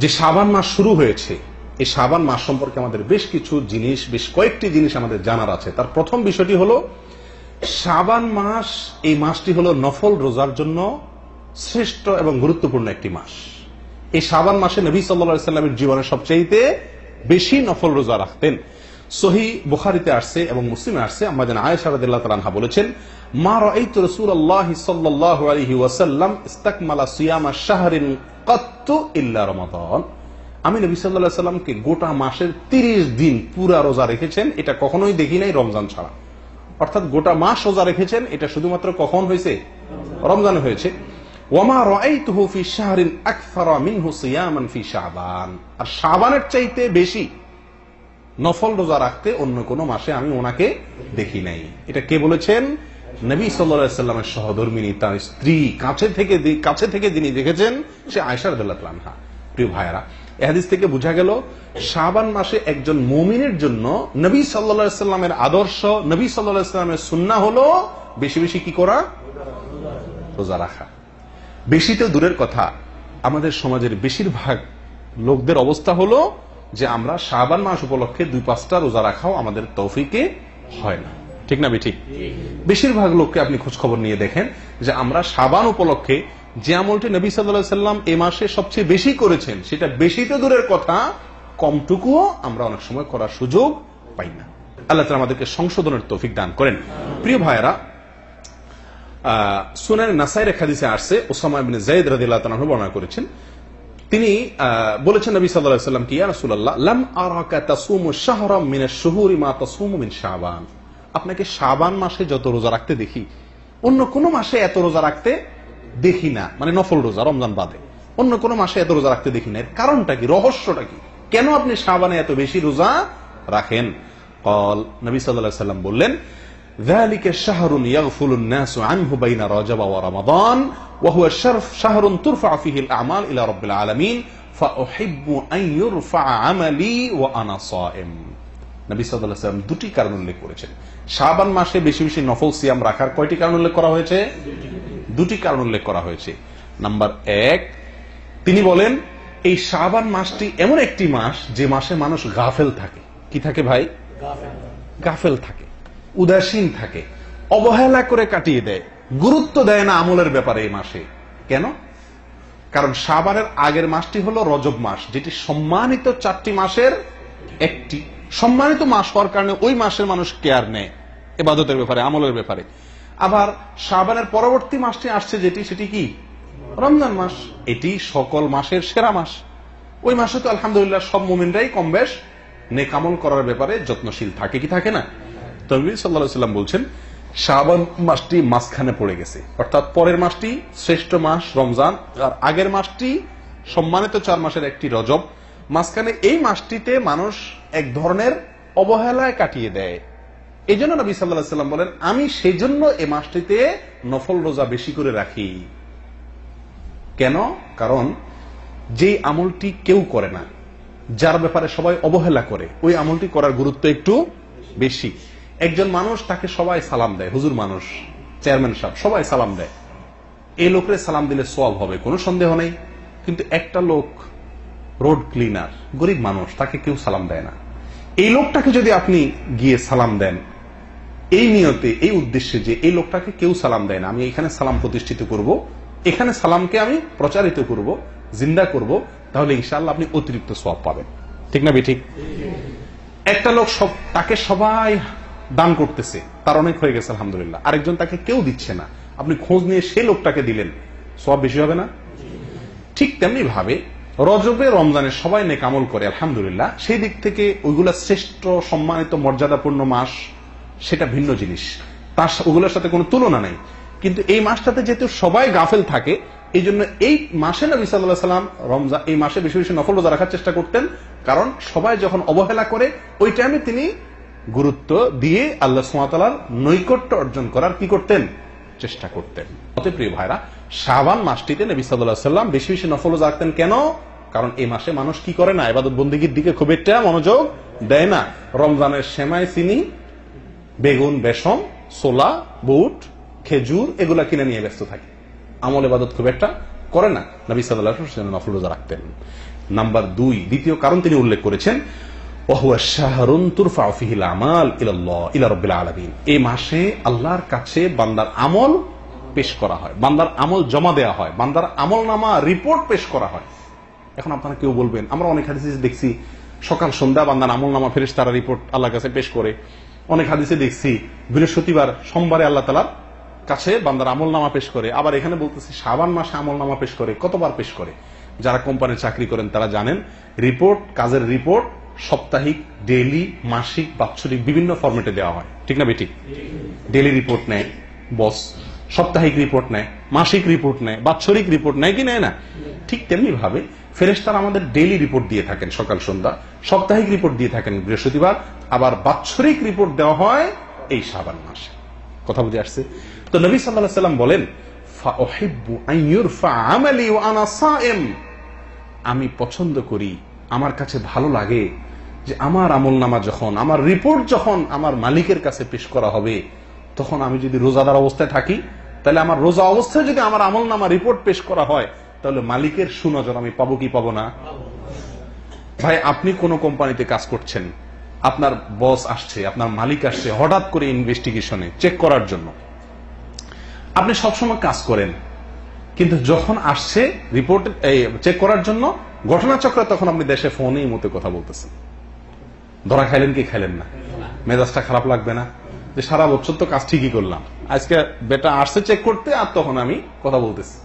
যে সাবান মাস শুরু হয়েছে, এই সাবান মাস সম্পর্কে আমাদের বেশ কিছু জিনিস, বেশ কয়েকটি জিনিস আমাদের জানার আছে। তার প্রথম বিষয়টি হল সাবান মাস, এই মাসটি হলো নফল রোজার জন্য শ্রেষ্ঠ এবং গুরুত্বপূর্ণ একটি মাস। এই সাবান মাসে নবী সাল্লা সাল্লামের জীবনে সবচেয়ে বেশি নফল রোজা রাখতেন। সহি বুখারিতে আসছে এবং মুসলিমে আসছে। আমাদের আয়েশা তালানহা বলেছেন, মা রাইত রাসূলুল্লাহ সাল্লাল্লাহু আলাইহি ওয়াসাল্লাম ইস্তাকমালা সিয়ামা শাহরিন কাত্তু ইল্লা রমাদান। আমি নবী সাল্লাল্লাহু সাল্লামকে গোটা মাসের 30 দিন পুরা রোজা রেখেছেন, এটা কখনোই দেখি নাই রমজান ছাড়া। অর্থাৎ গোটা মাস রোজা রেখেছেন, এটা শুধুমাত্র কখন হয়েছে? রমজানে হয়েছে। ওয়ামা রাআইতুহু ফি শাহরিন আকসারা মিনহু সিয়ামান ফি শাবান। আর শাবানের চাইতে বেশি নফল রোজা রাখতে অন্য কোন মাসে আমি ওনাকে দেখি নাই। এটা কে বলেছেন? নবী সাল্লামের সহধর্মিনী, তার স্ত্রী কাছে থেকে কাছে থেকে যিনি দেখেছেন, সে আয়সার আনহা। প্রিয় ভাইয়ারা এহাদিস থেকে বোঝা গেল, শাবান মাসে একজন মুমিনের জন্য নবী সাল্লা সাল্লামের আদর্শ, নবী সাল্লাহ সাল্লামের সুন্না হলো বেশি বেশি কি করা? রোজা রাখা। বেশি তো দূরের কথা, আমাদের সমাজের বেশিরভাগ লোকদের অবস্থা হলো যে আমরা শাবান মাস উপলক্ষে দুই, পাঁচটা রোজা রাখাও আমাদের তৌফিকে হয় না। ঠিক না বেঠিক বেশিরভাগ লোককে আপনি খোঁজ খবর নিয়ে দেখেন যে আমরা সাবান উপলক্ষে যে আমলটি নবী সাল্লাম এ মাসে সবচেয়ে বেশি করেছেন, সেটা বেশি তো দূরের কথা, কমটুকুও আমরা অনেক সময় করার সুযোগ পাই না। আল্লাহ আমাদেরকে সংশোধনের তৌফিক দান করেন। প্রিয় ভাইয়েরা সুনান নাসাইর খাদিসে আসছে, ওসামা বিন জাইদ রাদিল্লাহ বর্ণনা করেছেন তিনি বলেছেন নবী সাল্লাম কি শাবান। আপনাকে শাবান মাসে যত রোজা রাখতে দেখি, অন্য কোন মাসে এত রোজা রাখতে দেখি না। মানে নফল রোজা, রমজান বাদে। অন্য কোন মাসে এত রোজা রাখতে দেখি না। এর কারণটা কি? রহস্যটা কি? কেন আপনি শাবানে এত বেশি রোজা রাখেন? কল নবী সাল্লাল্লাহু সাল্লাম বললেন ذلك شهر يغفل الناس عنه بين رجب ورمضان وهو الشرف شهر ترفع فيه الأعمال إلى رب العالمين فأحب أن يرفع عملي وأنا صائم নবী সাল্লাহ সাল্লাম দুটি কারণ উল্লেখ করেছেন শাবান মাসে বেশি বেশি নফল সিয়াম রাখার কয়টি কারণ উল্লেখ করা হয়েছে দুটি কারণ উল্লেখ করা হয়েছে নাম্বার এক তিনি বলেন এই শাবান মাসটি এমন একটি মাস যে মাসে মানুষ গাফেল থাকে কি থাকে ভাই গাফেল থাকে উদাসীন থাকে, অবহেলা করে কাটিয়ে দেয়, গুরুত্ব দেয় না আমলের ব্যাপারে এই মাসে। কেন? কারণ সাবানের আগের মাসটি হলো রজব মাস, যেটি সম্মানিত চারটি মাসের একটি। সম্মানিত মাস হওয়ার কারণে ওই মাসের মানুষ কেয়ার নেয়, এবাদতের ব্যাপারে, আমলের ব্যাপারে। আবার সাবানের পরবর্তী মাসটি আসছে যেটি, সেটি কি? রমজান মাস। এটি সকল মাসের সেরা মাস। ওই মাসে তো আলহামদুলিল্লাহ সব মোমিনরাই কম বেশ নেকামল করার ব্যাপারে যত্নশীল থাকে কি থাকে না? তনবী সাল্লাম বলছেন, শাবান মাসটি মাঝখানে পড়ে গেছে। অর্থাৎ পরের মাসটি শ্রেষ্ঠ মাস, রমজান, আর আগের মাসটি সম্মানিত চার মাসের একটি রজব। মাঝখানে এই মাসটিতে মানুষ এক ধরনের অবহেলায় কাটিয়ে দেয়। এই জন্য নবী সাল্লাহ সাল্লাম বলেন, আমি সেই জন্য এই মাসটিতে নফল রোজা বেশি করে রাখি। কেন? কারণ যে আমলটি কেউ করে না, যার ব্যাপারে সবাই অবহেলা করে, ওই আমলটি করার গুরুত্ব একটু বেশি। একজন মানুষ তাকে সবাই সালাম দেয়, হুজুর মানুষ, চেয়ারম্যান সাহেব, সবাই সালাম দেয়। এই লোকের সালাম দিলে সব হবে, কোনো সন্দেহ নেই। কিন্তু একটা লোক, রোড ক্লিনার, গরিব মানুষ, তাকে কেউ সালাম দেয় না। এই লোকটাকে যদি আপনি গিয়ে সালাম দেন, এই নিয়তে, এই উদ্দেশ্যে যে এই লোকটাকে কেউ সালাম দেয় না, আমি এখানে সালাম প্রতিষ্ঠিত করব, এখানে সালামকে আমি প্রচারিত করব, জিন্দা করব, তাহলে ইনশাল্লাহ আপনি অতিরিক্ত সব পাবেন। ঠিক না ঠিক একটা লোক সব, তাকে সবাই দান করতেছে, তার অনেক হয়ে গেছে, আলহামদুলিল্লাহ। আরেকজন তাকে কেউ দিচ্ছে না। আপনি খোঁজ নিয়ে সে লোকটাকে দিলেন সব বেশি হবে না? ঠিক তেমনি ভাবে রজবে, রমজানে সবাই নেকামল করে, আলহামদুলিল্লাহ। সেই দিক থেকে ওইগুলা শ্রেষ্ঠ, সম্মানিত, মর্যাদাপূর্ণ মাস, সেটা ভিন্ন জিনিস। তার ওগুলোর সাথে কোনো তুলনা নাই। কিন্তু এই মাসটাতে যেহেতু সবাই গাফেল থাকে এই জন্য এই মাসে নবী সাল্লাহ সাল্লাম রমজান এই মাসে বেশি বেশি নফল রোজা রাখার চেষ্টা করতেন। কারণ সবাই যখন অবহেলা করে, ওই টাইমে তিনি গুরুত্ব দিয়ে আল্লাহ সুমাতালার নৈকট্য অর্জন করার কি করতেন? চেষ্টা করতেন। প্রিয় ভাইরা, শাবান মাসটিতে নবী সাল্লাহ সাল্লাম বেশি বেশি নফল রাখতেন কেন? কারণ এই মাসে মানুষ কি করে না? এবাদত বন্দীগীর দিকে খুব একটা মনোযোগ দেয় না। রমজানের সেমাই, চিনি, বেগুন বেসম সোলা বুট, খেজুর এগুলা কিনে নিয়ে ব্যস্ত থাকে। আমল এবাদত খুব একটা করে না। নবী সাল্লাহ নফল রোজা রাখতেন। নাম্বার দুই, দ্বিতীয় কারণ তিনি উল্লেখ করেছেন ওহুয়া শাহরুন তুরফা ফিহিল আমাল ইলাল্লাহ, ইলা রাব্বিল আলামিন। মাসে আল্লাহর কাছে বান্দার আমল পেশ করা হয়, বান্দার আমল জমা দেওয়া হয়, বান্দার আমল নামা রিপোর্ট পেশ করা হয়। এখন আপনারা কেউ বলবেন, আমরা অনেক হাদিসে দেখছি, সকাল, সন্ধ্যা বান্দার আমল নামা ফেরেস তারা রিপোর্ট আল্লাহর কাছে পেশ করে। অনেক হাদিসে দেখছি, বৃহস্পতিবার সোমবারে আল্লাহ তালার কাছে বান্দার আমল নামা পেশ করে। আবার এখানে বলতেছি সাবান মাসে আমল নামা পেশ করে, কতবার পেশ করে? যারা কোম্পানির চাকরি করেন তারা জানেন, রিপোর্ট, কাজের রিপোর্ট সাপ্তাহিক, ডেইলি, মাসিক, বাৎসরিক বিভিন্ন ফরম্যাটে দেওয়া হয়। ঠিক না বেটি? ডেইলি রিপোর্ট নেয়, বস। সাপ্তাহিক রিপোর্ট নেয়, মাসিক রিপোর্ট নেয়, বাৎসরিক রিপোর্ট নেয় কি নেয় না? ঠিক তেমনি ভাবে ফেরেস্তারা আমাদের ডেইলি রিপোর্ট দিয়ে থাকেন সকাল, সন্ধ্যা। সাপ্তাহিক রিপোর্ট দিয়ে থাকেন বৃহস্পতিবার, আবার বাৎসরিক রিপোর্ট দেওয়া হয় এই সাবান মাসে। কথা বুঝে আসছে? তো নবী সাল্লাহ সাল্লাম বলেন। আমি পছন্দ করি আমার কাছে ভালো লাগে যে আমার আমল নামা যখন, আমার রিপোর্ট যখন আমার মালিকের কাছে পেশ করা হবে, তখন আমি যদি রোজাদার অবস্থায় থাকি, তাহলে আমার রোজা অবস্থায় যদি আমার আমল নামা রিপোর্ট পেশ করা হয়, তাহলে মালিকের সুনজর আমি পাবো কি পাবো না? ভাই, আপনি কোন কোম্পানিতে কাজ করছেন, আপনার বস আসছে, আপনার মালিক আসছে, হঠাৎ করে ইনভেস্টিগেশনে চেক করার জন্য। আপনি সবসময় কাজ করেন, কিন্তু যখন আসছে রিপোর্ট চেক করার জন্য ঘটনাচক্রে তখন আপনি দেশে ফোনেই মতো কথা বলতেছেন। ধরা খাইলেন কি খাইলেন না? মেজাজটা খারাপ লাগবে না? যে সারা বছর তো কাজ ঠিকই করলাম। আজকে বেটা আসছে চেক করতে আর তখন আমি কথা বলতেছি।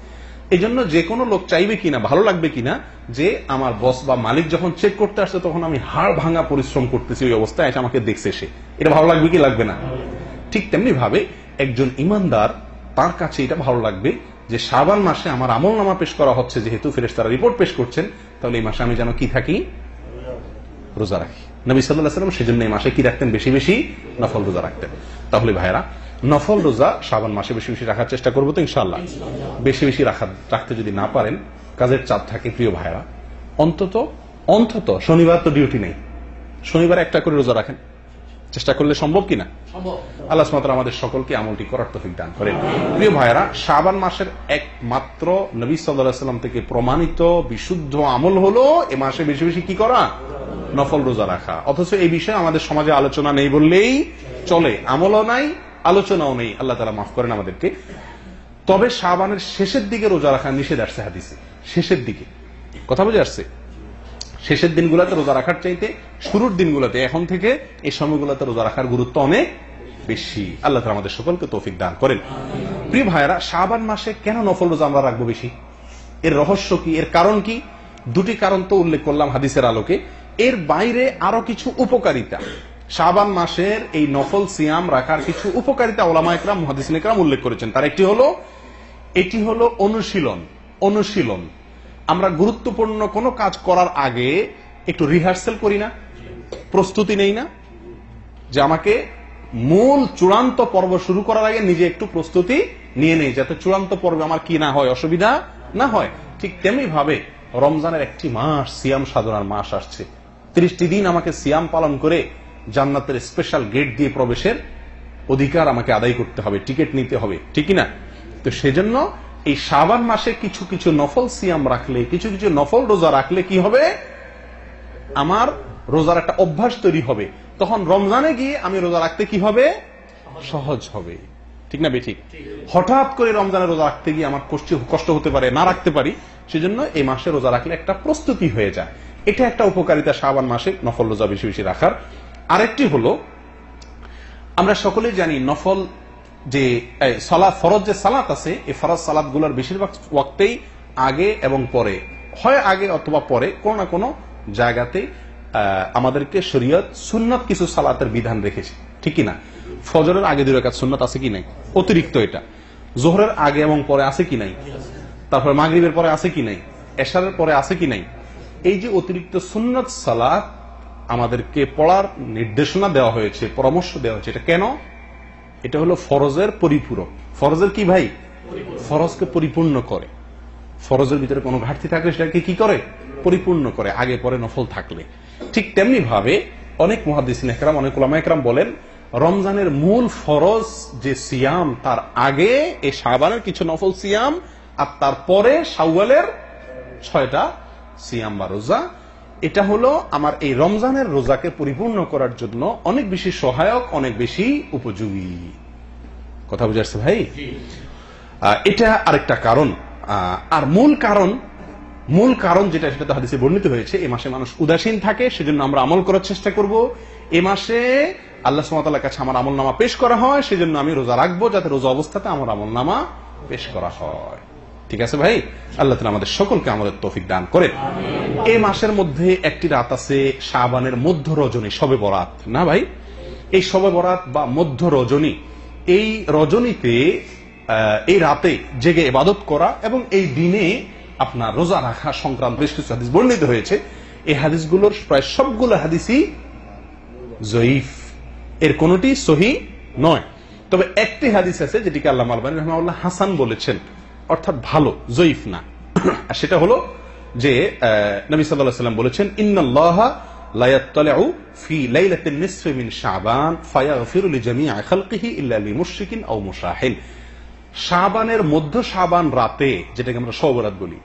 এই জন্য যে কোনো লোক চাইবে কিনা, ভালো লাগবে কিনা, যে আমার বস বা মালিক যখন চেক করতে আসছে, তখন আমি হাড় ভাঙা পরিশ্রম করতেছি ওই অবস্থায়, এসে আমাকে দেখছে সে। এটা ভালো লাগবে কি লাগবে না? ঠিক তেমনি ভাবে একজন ইমানদার, তার কাছে এটা ভালো লাগবে যে শাবান মাসে আমার আমল নামা পেশ করা হচ্ছে, যেহেতু ফেরেস তারা রিপোর্ট পেশ করছেন, তাহলে এই মাসে আমি যেন কি থাকি? রোজা রাখি। নবী সাল্লাহ সাল্লাম সেজন্য এই মাসে কি রাখতেন? বেশি বেশি নফল রোজা রাখতেন। তাহলে ভাইরা নফল রোজা শ্রাবণ মাসে বেশি বেশি রাখার চেষ্টা করব তো ইনশাল্লাহ বেশি বেশি রাখা রাখতে যদি না পারেন, কাজের চাপ থাকে, প্রিয় ভাইরা অন্তত অন্তত শনিবার তো ডিউটি নেই। শনিবার একটা করে রোজা রাখেন। চেষ্টা করলে সম্ভব কিনা? আল্লাহ সুমাত্র আমাদের সকলকে আমলটি করার তফিক দান করেন। প্রিয় ভাইরা শাবান মাসের একমাত্র নবী সাল্লাম থেকে প্রমাণিত বিশুদ্ধ আমল হলো এ মাসে বেশি বেশি কি করা? নফল রোজা রাখা। অথচ এই বিষয়ে আমাদের সমাজে আলোচনা নেই বললেই চলে। আমলও নাই আলোচনাও নেই। আল্লাহ তালা মাফ করেন আমাদেরকে। তবে শাবানের শেষের দিকে রোজা রাখা নিষেধ আসছে হাদিসে। শেষের দিকে। কথা বুঝে আসছে? শেষের দিনগুলোতে রোজা রাখার চাইতে শুরুর দিনগুলোতে, এখন থেকে এই সময়গুলোতে রোজা রাখার গুরুত্ব অনেক বেশি। আল্লাহ আমাদের সকলকে তৌফিক দান করেন। প্রিয় ভাইয়েরা, শাবান মাসে কেন নফল রোজা আমরা রাখব বেশি? এর রহস্য কি? এর কারণ কি? দুটি কারণ তো উল্লেখ করলাম হাদিসের আলোকে। এর বাইরে আরও কিছু উপকারিতা। শাবান মাসের এই নফল সিয়াম রাখার কিছু উপকারিতা ওলামা একরাম একরাম উল্লেখ করেছেন। তার একটি হলো, এটি হলো অনুশীলন। অনুশীলন। আমরা গুরুত্বপূর্ণ কোনো কাজ করার আগে একটু রিহার্সেল করি না, প্রস্তুতি নেই না, যে আমাকে মূল চূড়ান্ত পর্ব শুরু করার আগে নিজে একটু প্রস্তুতি নিয়ে নেই, যাতে চূড়ান্ত পর্বে আমার কি না হয়, অসুবিধা না হয়। ঠিক তেমনি ভাবে রমজানের একটি মাস, সিয়াম সাধনার মাস আসছে। ত্রিশটি দিন আমাকে সিয়াম পালন করে জান্নাতের স্পেশাল গেট দিয়ে প্রবেশের অধিকার আমাকে আদায় করতে হবে টিকিট নিতে হবে, ঠিক না? তো সেজন্য এই শাবান মাসে কিছু কিছু নফল সিয়াম রাখলে, কিছু কিছু নফল রোজা রাখলে কি হবে? আমার রোজার একটা অভ্যাস তৈরি হবে। তখন রমজানে গিয়ে আমি রোজা রাখতে কি হবে? সহজ হবে। ঠিক না বেঠিক? হঠাৎ করে রমজানে রোজা রাখতে গিয়ে আমার কষ্ট হতে পারে, না রাখতে পারি, সেজন্য এই মাসে রোজা রাখলে একটা প্রস্তুতি হয়ে যায়। এটা একটা উপকারিতা শাবান মাসে নফল রোজা বেশি বেশি রাখার। আরেকটি হলো, আমরা সকলেই জানি নফল যে সালাদ ফরজ যে সালাত আছে, এই ফরজ সালাদগুলোর বেশিরভাগ ওয়াক্তেই আগে এবং পরে। হয় আগে অথবা পরে, কোনো না কোনো জায়গাতে আমাদেরকে শরীয়ত সুন্নত কিছু সালাতের বিধান রেখেছে। ঠিক না ফজরের আগে দুই রেখাত সুন্নত আছে কি নাই? অতিরিক্ত এটা। জোহরের আগে এবং পরে আছে কি নাই? তারপরে মাগরিবের পরে আছে কি নাই? এশারের পরে আছে কি নাই? এই যে অতিরিক্ত সুন্নত সালাত আমাদেরকে পড়ার নির্দেশনা দেওয়া হয়েছে, পরামর্শ দেওয়া হয়েছে, এটা কেন? এটা হলো ফরজের পরিপূরক। ফরজের কি ভাই? ফরজকে পরিপূর্ণ করে। ফরজের ভিতরে কোনো ঘাটতি থাকলে সেটাকে কি করে? পরিপূর্ণ করে, আগে পরে নফল থাকলে। ঠিক তেমনি ভাবে অনেক মহাদিসিন একরাম, অনেক ওলামা একরাম বলেন, রমজানের মূল ফরজ যে সিয়াম, তার আগে এই সাবানের কিছু নফল সিয়াম, আর তারপরে শাওয়ালের ছয়টা সিয়াম বা রোজা এটা হলো আমার এই রমজানের রোজাকে পরিপূর্ণ করার জন্য অনেক বেশি সহায়ক অনেক বেশি উপযোগী। কথা বুঝাচ্ছে ভাই? এটা আরেকটা কারণ। আর মূল কারণ মূল কারণ যেটা সেটা তো হাদিসে বর্ণিত হয়েছে এ মাসে মানুষ উদাসীন থাকে সেজন্য আমরা আমল করার চেষ্টা করব। এ মাসে আল্লাহ সুমাতার কাছে আমার আমল নামা পেশ করা হয় সেজন্য আমি রোজা রাখব যাতে রোজা অবস্থাতে আমার আমল নামা পেশ করা হয়। ঠিক আছে ভাই? আল্লাহ তালা আমাদের সকলকে আমাদের তৌফিক দান করে এই মাসের মধ্যে একটি রাত আছে শাবানের মধ্য রজনী সবে বরাত। না ভাই? এই সবে বরাত বা মধ্য রজনী এই রজনীতে এই রাতে জেগে ইবাদত করা এবং এই দিনে আপনার রোজা রাখা সংক্রান্ত বেশ কিছু হাদিস বর্ণিত হয়েছে। এই হাদিসগুলোর প্রায় সবগুলো হাদিসই জয়ীফ। এর কোনটি সহি নয়। তবে একটি হাদিস আছে যেটিকে আল্লাহ আলবানী রহমাউল্লাহ হাসান বলেছেন। অর্থাৎ ভালো, জয়ীফ না। আর সেটা হলো যে নবী সাল্লাম বলেছেন যেটাকে আমরা বলি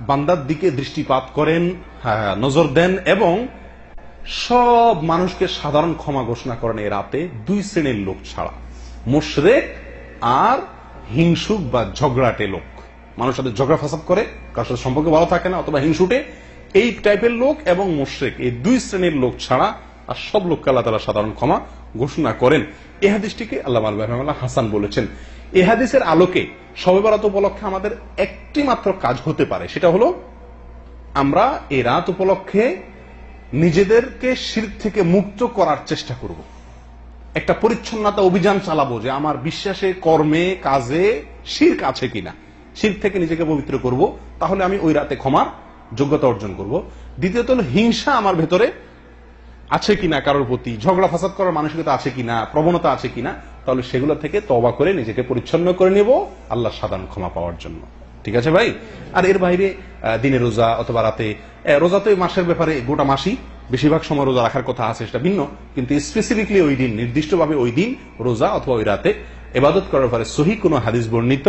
বান্দার দিকে দৃষ্টিপাত করেন নজর দেন এবং সব মানুষকে সাধারণ ক্ষমা ঘোষণা করেন এই রাতে দুই শ্রেণির লোক ছাড়া। মুশরেক আর হিংসুক বা ঝগড়াটে লোক। মানুষ সাথে ঝগড়া ফাসাদ করে কার সাথে সম্পর্কে ভালো থাকে না অথবা হিংসুটে, এই টাইপের লোক এবং মুশরেক, এই দুই শ্রেণির লোক ছাড়া আর সব লোককে আল্লাহ তালা সাধারণ ক্ষমা ঘোষণা করেন। এ হাদিসটিকে আল্লাহ হাসান বলেছেন। এ হাদিসের আলোকে সবে বরাত উপলক্ষে আমাদের একটি মাত্র কাজ হতে পারে, সেটা হলো আমরা এই রাত উপলক্ষে নিজেদেরকে শির থেকে মুক্ত করার চেষ্টা করব। একটা পরিচ্ছন্নতা অভিযান চালাবো যে আমার বিশ্বাসে, কর্মে, কাজে শির্ক আছে কিনা। শির্ক থেকে নিজেকে পবিত্র করব, তাহলে আমি ওই রাতে ক্ষমার যোগ্যতা অর্জন করব। দ্বিতীয়ত হিংসা আমার ভেতরে আছে কিনা কারোর প্রতি, ঝগড়া ফাসাদ করার মানসিকতা আছে কিনা, প্রবণতা আছে কিনা, তাহলে সেগুলো থেকে তবা করে নিজেকে পরিচ্ছন্ন করে নেব আল্লাহ সাধারণ ক্ষমা পাওয়ার জন্য। ঠিক আছে ভাই? আর এর বাইরে দিনে রোজা অথবা রাতে রোজা তো মাসের ব্যাপারে গোটা মাসই বেশিরভাগ সময় রোজা রাখার কথা আছে, সেটা ভিন্ন। কিন্তু স্পেসিফিকলি ওই দিন, নির্দিষ্টভাবে ওই দিন রোজা অথবা ওই রাতে এবাদত করার পরে সহি কোনো হাদিস বর্ণিত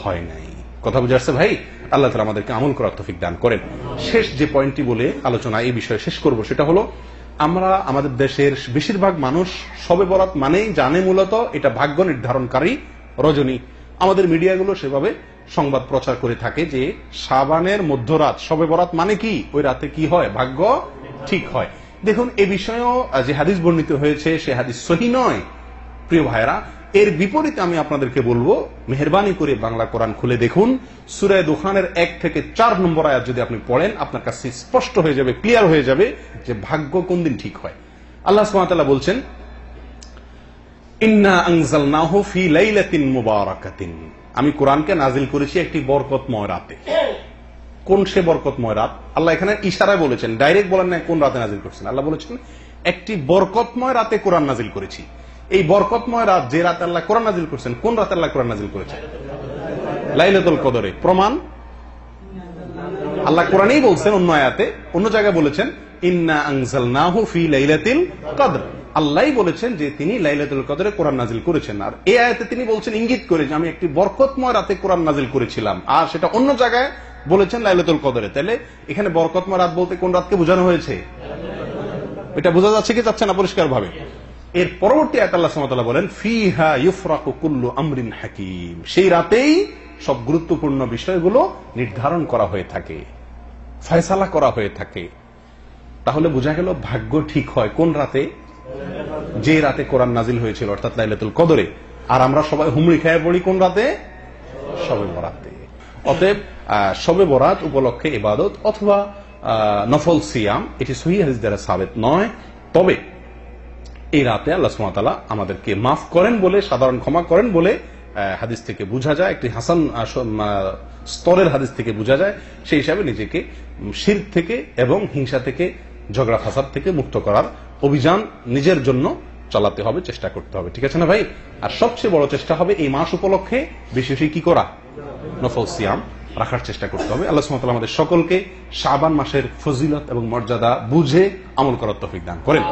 হয় নাই। কথা বুঝে আসছে ভাই? আল্লাহ তালা আমাদেরকে আমল করার তফিক দান করেন। শেষ যে পয়েন্টটি বলে আলোচনা এই বিষয়ে শেষ করব, সেটা হলো আমরা আমাদের দেশের বেশিরভাগ মানুষ সবে বরাত মানেই জানে মূলত এটা ভাগ্য নির্ধারণকারী রজনী। আমাদের মিডিয়াগুলো সেভাবে সংবাদ প্রচার করে থাকে যে সাবানের মধ্যরাত সবে বরাত মানে কি? ওই রাতে কি হয়? ভাগ্য ঠিক হয়। দেখুন, এ বিষয়েও যে হাদিস বর্ণিত হয়েছে, সে হাদিস সহি নয়, প্রিয় ভাইরা এর বিপরীতে আমি আপনাদেরকে বলব, মেহরবানি করে বাংলা কোরআন খুলে দেখুন। সুরায় দোকানের এক থেকে চার নম্বর আয়াত যদি আপনি পড়েন, আপনার কাছে স্পষ্ট হয়ে যাবে, ক্লিয়ার হয়ে যাবে যে ভাগ্য কোন দিন ঠিক হয়। আল্লাহ সুবহানাহু বলছেন আমি কোরআনকে নাজিল করেছি একটি বরকতময় রাতে। কোন সে বরকতময় রাত? আল্লাহ এখানে ইশারায় বলেছেন, ডাইরেক্ট বলেন না কোন রাতে নাজিল করেছেন। আল্লাহ বলেছেন, একটি বরকতময় রাতে কোরআন নাজিল করেছি। এই বরকতময় রাত যে রাতে আল্লাহ কোরআন নাজিল করেছেন, কোন রাতে আল্লাহ কোরআন নাজিল করেছেন? লাইলাতুল কদরে। প্রমাণ? আল্লাহ কোরআনেই বলছেন অন্য আয়াতে, অন্য জায়গায় বলেছেন, ইন্না আনজালনাহু ফি লাইলাতিল কদর। আল্লাহই বলেছেন যে তিনি লাইলাতুল কদরে কোরআন নাজিল করেছেন। আর এই আয়াতে তিনি বলছেন, ইঙ্গিত করে যে আমি একটি বরকতময় রাতে কোরআন নাজিল করেছিলাম। আর সেটা অন্য জায়গায় বলেছেন লাইলাতুল কদরে। তাহলে এখানে বরকতমা রাত বলতে কোন রাতকে বোঝানো হয়েছে? এটা বোঝা যাচ্ছে কি যাচ্ছে না পরিষ্কার ভাবে এর পরবর্তী আয়াত আল্লাহ বলেন, ফিহা ইউফরাকু কুল্লু আমরিন হাকিম। সেই রাতেই সব গুরুত্বপূর্ণ বিষয়গুলো নির্ধারণ করা হয়ে থাকে, ফয়সালা করা হয়ে থাকে। তাহলে বোঝা গেল ভাগ্য ঠিক হয় কোন রাতে? যে রাতে কোরআন নাজিল হয়েছিল, অর্থাৎ লাইলাতুল কদরে। আর আমরা সবাই হুমড়ি খেয়ে পড়ি কোন রাতে? সবে বরাতে। অতএব শবে বরাত উপলক্ষে ইবাদত অথবা নফল সিয়াম, এটি সহি হাদিস দ্বারা সাবেত নয়। তবে, এই রাতে আল্লাহ সুমাতালা আমাদেরকে মাফ করেন বলে, সাধারণ ক্ষমা করেন বলে হাদিস থেকে বোঝা যায়, একটি হাসান স্তরের হাদিস থেকে বোঝা যায়। সেই হিসাবে নিজেকে শির থেকে এবং হিংসা থেকে, ঝগড়া ফাসাদ থেকে মুক্ত করার অভিযান নিজের জন্য চালাতে হবে, চেষ্টা করতে হবে। ঠিক আছে না ভাই? আর সবচেয়ে বড় চেষ্টা হবে এই মাস উপলক্ষে, বেশি বেশি কি করা? নফল সিয়াম। রাখার চেষ্টা করতে হবে। আল্লাহ সুমতাল আমাদের সকলকে শাবান মাসের ফজিলত এবং মর্যাদা বুঝে আমল করার তফিক দান করেন।